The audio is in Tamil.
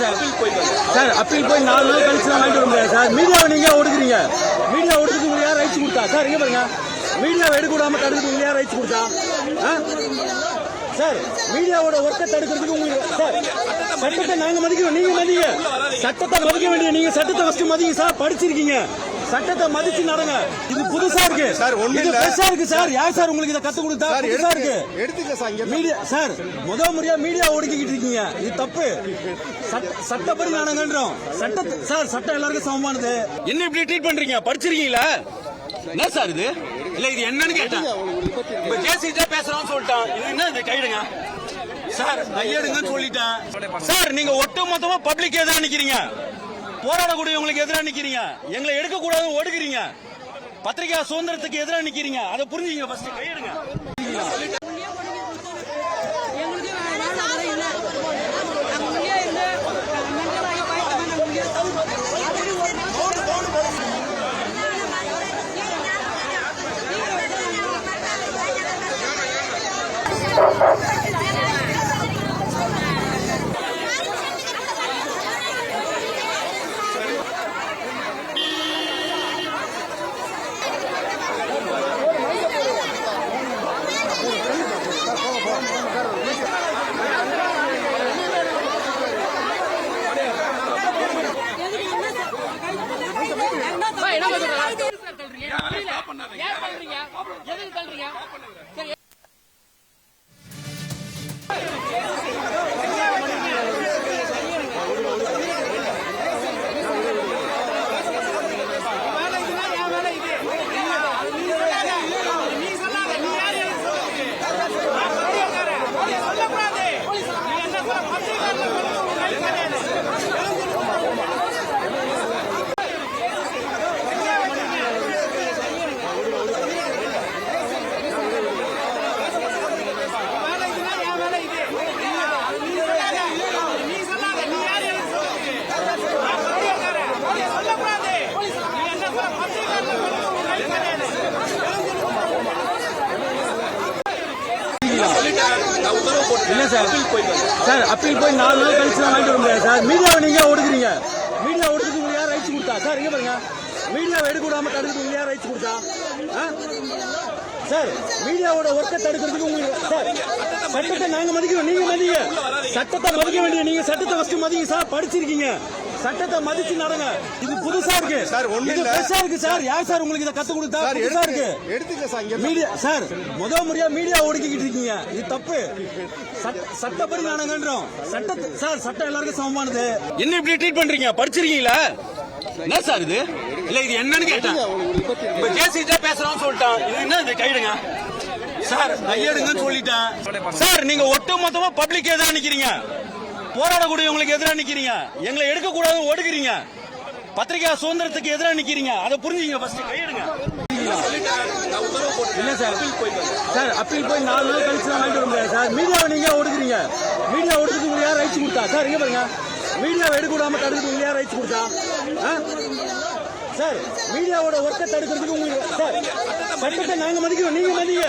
சார் சார் அப்பீல் போய் நாலு நாள் கழிச்சு தான் வாங்கிட்டு வர முடியாது சார் மீடியாவை நீங்க ஒடுக்குறீங்க? மீடியா ஒடுக்குறது உங்களுக்கு யார் ரைட்ஸ் கொடுத்தா? சார் இங்க பாருங்க. மீடியாவை எடுக்க விடாம தடுக்கிறது யார் ரைட்ஸ் கொடுத்தா? ஆ? சார் மீடியாவோட ஒர்க்கை தடுக்கிறதுக்கு உங்களுக்கு சார் சட்டத்தை நாங்க மதிக்கிறோம். நீங்க மதிங்க. சட்டத்தை மதிக்க வேண்டிய நீங்க. சட்டத்தை ஃபர்ஸ்ட் மதிங்க. சார் படிச்சிருக்கீங்க. சட்டத்தை மதிச்சு நடங்க. இது புதுசா இருக்கு. சார், இது இல்ல. ஃப்ரெஷ்ஷா இருக்கு சார். யார் சார் உங்களுக்கு இதை கத்து கொடுத்தா? புதுசா இருக்கு. எடுத்துக்க சார் மீடியா சார் முத முறையா மீடியா ஒடுக்கிக்கிட்டு இருக்கீங்க. இது தப்பு. சட்ட- சட்டப்படி நானங்கன்றோம் சட்ட சார் சட்டம் எல்லாருக்கும் சமமானது. என்ன இப்படி ட்ரீட் பண்றீங்க? படிச்சிருக்கீங்களா? என்ன சார் இது? இல்ல இது என்னன்னு கேட்டேன். இப்ப ஜேசிஜா பேசுறோம்னு சொல்லிட்டான் இது என்ன இது? கைடுங்க சார் கையெடுங்கன்னு சொல்லிட்டேன். சார் நீங்க ஒட்டு மொத்தமா பப்ளிக் எதிராக நிக்கிறீங்க. போராடக்கூடியவங்களுக்கு எதிராக நிக்கிறீங்க? எங்களை எடுக்க கூடாது ஒடுக்குறீங்க பத்திரிகை சுதந்திரத்துக்கு எதிராக நிக்கிறீங்க. அதை புரிஞ்சுங்க ஃபர்ஸ்ட் கையெடுங்க. ஏன் பண்றீங்க எதுக்கு இல்ல சார். சார் அப்பீல் போய் நாலு நாள் கழிச்சு தான் வாங்கிட்டு வர முடியாது சார். மீடியாவை நீங்க ஒடுக்குறீங்க? மீடியா ஒடுக்குறது உங்களுக்கு யார் ரைட்ஸ் கொடுத்தா? சார் இங்க பாருங்க. மீடியாவை எடுக்க விடாம தடுக்கிறது உங்களுக்கு யார் ரைட்ஸ் கொடுத்தா? சார் மீடியாவோட ஒர்க்கை தடுக்கிறதுக்கு உங்களுக்கு சார் சட்டத்தை நாங்க மதிக்கிறோம். நீங்க மதிங்க. சட்டத்தை மதிக்க வேண்டிய நீங்க. சட்டத்தை ஃபர்ஸ்ட் மதிங்க. சார் படிச்சிருக்கீங்க. சட்டத்தை மதிச்சு நடங்க. இது புதுசா இருக்கு. சார், ஒண்ணும் இது இல்ல. ஃப்ரெஷ்ஷா இருக்கு சார். யார் சார் உங்களுக்கு இதை கத்து கொடுத்தா? சார் புதுசா இருக்கு. எடுத்துக்க சார் மீடியா சார் முத முறையா மீடியா ஒடுக்கிக்கிட்டு இருக்கீங்க. இது தப்பு. சட்ட- சட்டப்படி நானங்கன்றோம் சட்ட சார் சட்டம் எல்லாருக்கும் சமமானது. என்ன இப்படி ட்ரீட் பண்றீங்க? படிச்சிருக்கீங்களா? என்ன சார் இது? இல்ல இது என்னன்னு கேட்டேன். இப்ப ஜேசிஜா பேசுறோம்னு சொல்லிட்டான். இது என்ன இது? கைடுங்க சார் கையெடுங்கன்னு சொல்லிட்டேன். சார் நீங்க ஒட்டு மொத்தமா பப்ளிக் எதிராக நிக்கிறீங்க. போராடக்கூடியவங்களுக்கு எதிராக நிக்கிறீங்க. எங்களை எடுக்க கூடாது ஒடுக்குறீங்க. பத்திரிகை சுதந்திரத்துக்கு எதிராக நிக்கிறீங்க. அதை புரிஞ்சுங்க ஃபர்ஸ்ட் கையெடுங்க. இல்ல சார். சார் அப்பீல் போய் நாலு நாள் கழிச்சு தான் வாங்கிட்டு வர முடியாது சார். மீடியாவை நீங்க ஒடுக்குறீங்க? மீடியா ஒடுக்குறது உங்களுக்கு யார் ரைட்ஸ் கொடுத்தா? சார் இங்க பாருங்க. மீடியாவை எடுக்க விடாம தடுக்கிறது உங்களுக்கு யார் ரைட்ஸ் கொடுத்தா? ஆ? சார் மீடியாவோட ஒர்க்கை தடுக்கிறதுக்கு உங்களுக்கு சார் சட்டத்தை நாங்க மதிக்கிறோம். நீங்க மதிங்க.